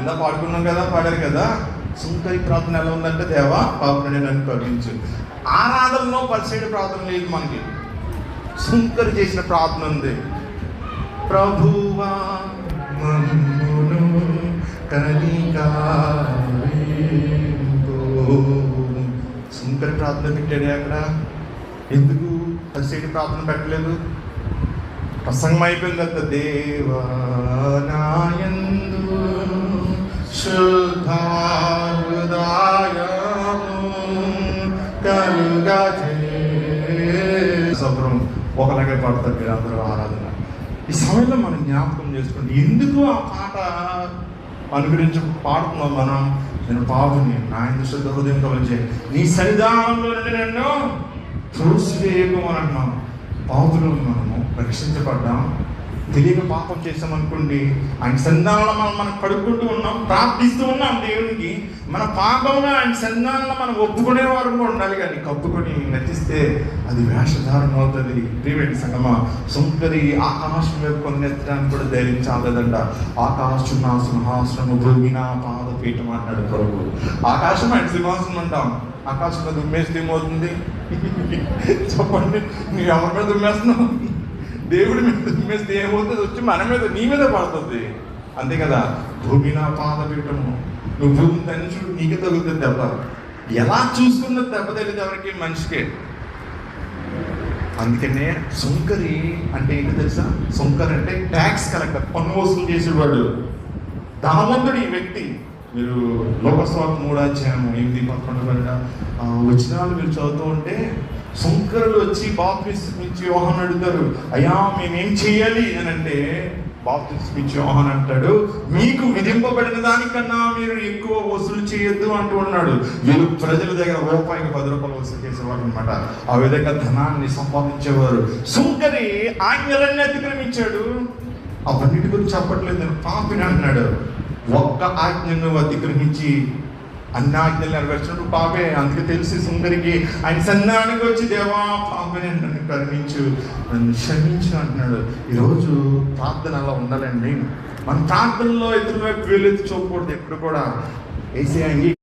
ఇందా పాడుకున్నాం కదా? పాడారు కదా? సుంకరి ప్రార్థన ఎలా ఉందంటే దేవా పాపని నన్ను కరుణించు. ఆరాధనలో పరిసైడ్ ప్రార్థన లేదు మనకి. సుంకరి చేసిన ప్రార్థన ఉంది. ప్రభువా మమ్మును సుంకరి ప్రార్థన పెట్టాడే అక్కడ? ఎందుకు? పరిసైడ్ ప్రార్థన పెట్టలేదు. ప్రసంగం అయిపోయింది అంత దేవా కలుగా సఫరం ఒకలాగే పడతారు మీరు అందరూ ఆరాధన. ఈ సమయంలో మనం జ్ఞాపకం చేసుకోండి. ఎందుకు ఆ పాట అనుగురించి పాడుతున్నాం మనం? నేను పావుని నా ఇందు శుద్ధ హృదయం కలిచే నీ సన్నిధానంలో నుండి నన్ను త్రోసివేయకు అని అంటున్నాం. పాపులు మనము రక్షించబడ్డాం. తెలియక పాపం చేసామనుకోండి ఆయన సంధానంలో మనం మనం కడుక్కుంటూ ఉన్నాం ప్రార్థిస్తూ ఉన్నాం దేవునికి మన పాపంగా ఆయన సంధానంలో మనం ఒప్పుకునే వారు కూడా ఉండాలి కానీ కప్పుకొని నటిస్తే అది వేషధారణ అవుతుంది. ప్రియమైన సంగమ సుందరి ఆకాశం వైపు కొన్నెత్తడానికి కూడా ధైర్యం చాలదంట. ఆకాశం నా సింహాసనము భూమి నా పాదపీఠం అన్నాడు ప్రభు. ఆకాశం ఆయన సింహాసనం అంటాం. ఆకాశం మీద ఉమ్మేస్తే ఏమవుతుంది? చెప్పండి నువ్వు ఎవరి మీద దేవుడి మీద మీద ఏమవుతుంది వచ్చి మన మీద నీ మీద పడుతుంది. అంతే కదా? భూమి నా పాదపీఠము. నువ్వు భూమి తంచుడు నీకే తగులుతుంది దెబ్బ. ఎలా చూసుకున్న దెబ్బ తెలియదు ఎవరికి? మనిషికే. అందుకనే సుంకరి అంటే ఏంటి తెలుసా? సుంకర్ అంటే ట్యాక్స్ కలెక్టర్ పన్ను వసూలు చేసేవాడు. ధనవంతుడు ఈ వ్యక్తి. మీరు లోకస్వామి మూడు అధ్యాయము ఎనిమిది పదకొండు వచ్చిన వాళ్ళు మీరు చదువుతూ ఉంటే సుంకరులు వచ్చి బాప్తిస్మ ఇచ్చి యోహన్ అడుగుతారు అయ్యా మేమేం చేయాలి అని అంటే బాప్తిస్మ ఇచ్చి యోహన్ అంటాడు మీకు విధింపబడిన దానికన్నా మీరు ఎక్కువ వసూలు చేయొద్దు అంటూ ఉన్నాడు. వీళ్ళు ప్రజల దగ్గర రూపాయికి పది రూపాయలు వసూలు చేసేవారు అనమాట ఆ విధంగా ధనాన్ని సంపాదించేవారు. సుంకరి ఆజ్ఞలన్నీ అతిక్రమించాడు. అవన్నిటి గురించి చెప్పట్లేదు పాపిని అంటున్నాడు. ఒక్క ఆజ్ఞను అతిక్రమించి అన్ని ఆజ్ఞలు నెరవేర్చినట్టు పాపే అందుకే తెలిసి సుందరికి ఆయన సన్నానికి వచ్చి దేవా పాపని నన్ను కరుణించు నన్ను క్షమించు అంటున్నాడు. ఈరోజు ప్రార్థన అలా ఉండాలండి. మన ప్రార్థనలో ఎదురు వైపు వేలెత్తి చూపకూడదు ఎప్పుడు కూడా. ఏసీ అంగీ